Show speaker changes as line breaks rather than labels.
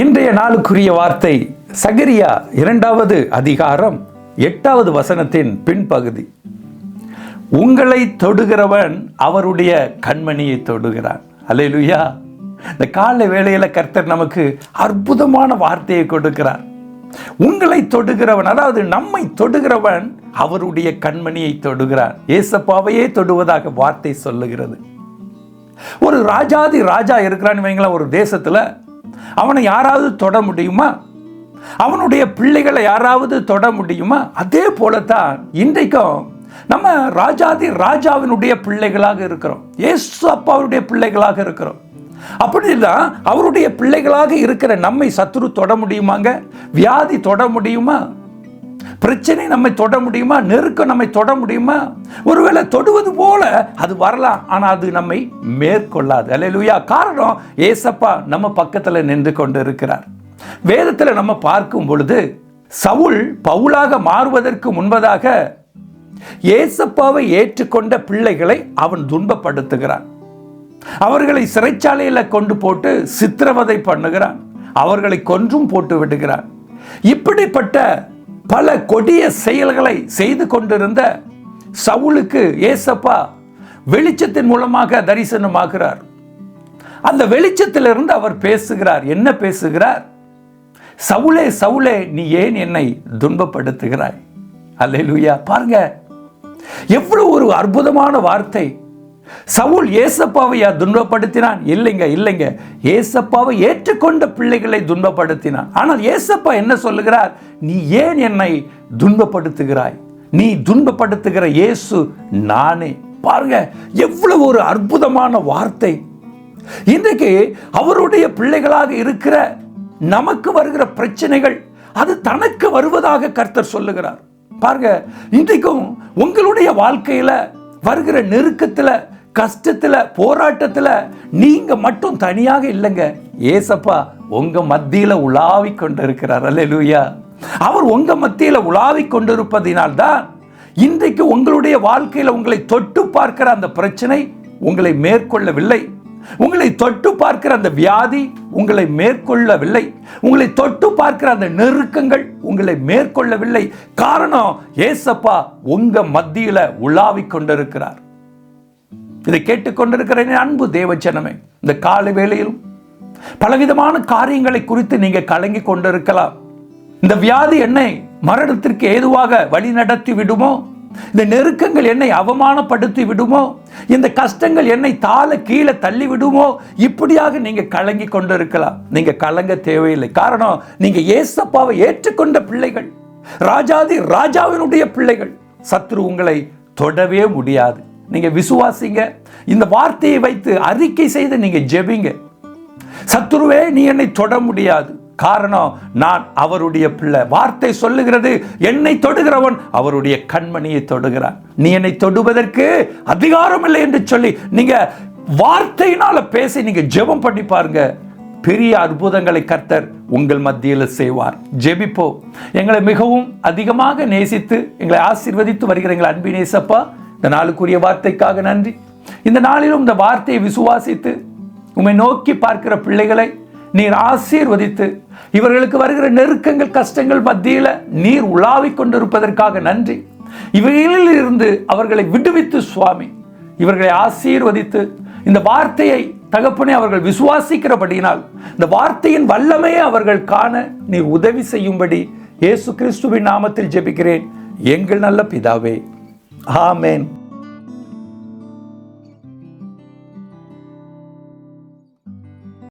இன்றைய நாளுக்குரிய வார்த்தை சகரியா இரண்டாவது அதிகாரம் எட்டாவது வசனத்தின் பின்பகுதி. உங்களை தொடுகிறவன் அவருடைய கண்மணியை தொடுகிறான். அல்லேலூயா. இந்த காலை வேளையில் கர்த்தர் நமக்கு அற்புதமான வார்த்தையை கொடுக்கிறார். உங்களை தொடுகிறவன் அதாவது நம்மை தொடுகிறவன் அவருடைய கண்மணியை தொடுகிறான். ஏசப்பாவையே தொடுவதாக வார்த்தை சொல்லுகிறது. ஒரு ராஜாதி ராஜா இருக்கிறான்னு வைங்களேன் ஒரு தேசத்தில் அவனை யாராவது தொட முடியுமா? அவனுடைய பிள்ளைகளை யாராவது தொட முடியுமா? அதே போலத்தான் இன்றைக்கும் நம்ம ராஜாதி ராஜாவினுடைய பிள்ளைகளாக இருக்கிறோம். ஏசு அப்பாவுடைய பிள்ளைகளாக இருக்கிறோம். அப்படிதான் அவருடைய பிள்ளைகளாக இருக்கிற நம்மை சத்துரு தொட முடியுமாங்க? வியாதி தொட முடியுமா? பிரச்சனை நம்மை தொட முடியுமா? நெருக்கம் நம்மை தொட முடியுமா? ஒருவேளை தொடுவது போல அது வரலாம் ஆனால் அது நம்மை மேற்கொள்ளாது. அல்லேலூயா. காரணம் ஏசப்பா நம்ம பக்கத்தில் நின்று கொண்டு இருக்கிறார் வேதத்தில் நம்ம பார்க்கும் பொழுது சவுல் பவுலாக மாறுவதற்கு முன்பதாக ஏசப்பாவை ஏற்றுக்கொண்ட பிள்ளைகளை அவன் துன்பப்படுத்துகிறான். அவர்களை சிறைச்சாலையில் கொண்டு போட்டு சித்திரவதை பண்ணுகிறான். அவர்களை கொன்றும் போட்டு விடுகிறான். இப்படிப்பட்ட பல கொடிய செயல்களை செய்து கொண்டிருந்த சவுலுக்கு ஏசப்பா வெளிச்சத்தின் மூலமாக தரிசனமாகிறார். அந்த வெளிச்சத்திலிருந்து அவர் பேசுகிறார். என்ன பேசுகிறார்? சவுளே சவுளே நீ ஏன் என்னை துன்பப்படுத்துகிறாய்? அல்லேலூயா. பாருங்க எவ்வளவு ஒரு அற்புதமான வார்த்தை. சவுல் ஏசப்பாவையா துன்பப்படுத்தினான்? இல்லைங்க இல்லைங்க. ஏசப்பாவை ஏற்றுக்கொண்ட பிள்ளைகளை துன்பப்படுத்தினான். ஆனால் ஏசப்பா என்ன சொல்லுகிறார்? நீ ஏன் என்னை துன்பப்படுத்துகிறாய்? நீ துன்பப்படுத்துகிற இயேசு நானே. பாருங்க எவ்வளவு ஒரு அற்புதமான வார்த்தை. இன்றைக்கு அவருடைய பிள்ளைகளாக இருக்கிற நமக்கு வருகிற பிரச்சனைகள் அது தனக்கு வருவதாக கர்த்தர் சொல்லுகிறார். பாருங்க இன்றைக்கும் உங்களுடைய வாழ்க்கையில வருகிற நெருக்கத்துல கஷ்டத்தில் போராட்டத்தில் நீங்கள் மட்டும் தனியாக இல்லைங்க. ஏசப்பா உங்கள் மத்தியில் உலாவி கொண்டிருக்கிறார். அல்லேலூயா. அவர் உங்கள் மத்தியில் உலாவி கொண்டிருப்பதினால்தான் இன்றைக்கு உங்களுடைய வாழ்க்கையில் உங்களை தொட்டு பார்க்கிற அந்த பிரச்சனை உங்களை மேற்கொள்ளவில்லை. உங்களை தொட்டு பார்க்கிற அந்த வியாதி உங்களை மேற்கொள்ளவில்லை. உங்களை தொட்டு பார்க்கிற அந்த நெருக்கங்கள் உங்களை மேற்கொள்ளவில்லை. காரணம் ஏசப்பா உங்க மத்தியில உலாவிக் கொண்டிருக்கிறார். இதை கேட்டுக்கொண்டிருக்கிறேன் அன்பு தேவச்சனமே இந்த காலை வேளையிலும் பலவிதமான காரியங்களை குறித்து நீங்க கலங்கி கொண்டிருக்கலாம். இந்த வியாதி என்னை மரணத்திற்கு ஏதுவாக வழி நடத்தி விடுமோ? இந்த நெருக்கங்கள் என்னை அவமானப்படுத்தி விடுமோ? இந்த கஷ்டங்கள் என்னை தாழ கீழே தள்ளி விடுமோ? இப்படியாக நீங்க கலங்கி கொண்டிருக்கலாம். நீங்க கலங்க தேவையில்லை. காரணம் நீங்க ஏசப்பாவை ஏற்றுக்கொண்ட பிள்ளைகள் ராஜாதி ராஜாவினுடைய பிள்ளைகள் சத்ரு உங்களை தொடவே முடியாது. நீங்க விசுவாசிங்க. இந்த வார்த்தையை வைத்து அறிக்கை செய்து நீங்க ஜெபிங்க. சத்துருவே நீ என்னை தொட முடியாது. காரணம் நான் அவருடைய பிள்ளை. வார்த்தை சொல்லுகிறது என்னை தொடுகிறவன் அவருடைய கண்மணியை தொடுகிறான். நீ என்னை தொடுவதற்கு அதிகாரம் இல்லை என்று சொல்லி நீங்க வார்த்தையினால பேசி நீங்க ஜெபம் பண்ணி பாருங்க. பெரிய அற்புதங்களை கர்த்தர் உங்கள் மத்தியில் செய்வார். ஜெபிப்போ எங்களை மிகவும் அதிகமாக நேசித்து எங்களை ஆசீர்வதித்து வருகிற எங்கள் அன்பி நேசப்பா இந்த நாளுக்குரிய வார்த்தைக்காக நன்றி. இந்த நாளிலும் இந்த வார்த்தையை விசுவாசித்து உம்மை நோக்கி பார்க்கிற பிள்ளைகளை நீர் ஆசீர்வதித்து இவர்களுக்கு வருகிற நெருக்கங்கள் கஷ்டங்கள் மத்தியில் நீர் உலாவிக் கொண்டிருப்பதற்காக நன்றி. இவைகளில் இருந்து அவர்களை விடுவித்து சுவாமி இவர்களை ஆசீர்வதித்து இந்த வார்த்தையை தகப்பனே அவர்கள் விசுவாசிக்கிறபடியினால் இந்த வார்த்தையின் வல்லமையை அவர்கள் காண நீர் உதவி செய்யும்படி இயேசு கிறிஸ்துவின் நாமத்தில் ஜெபிக்கிறேன். எங்கள் நல்ல பிதாவே Amen.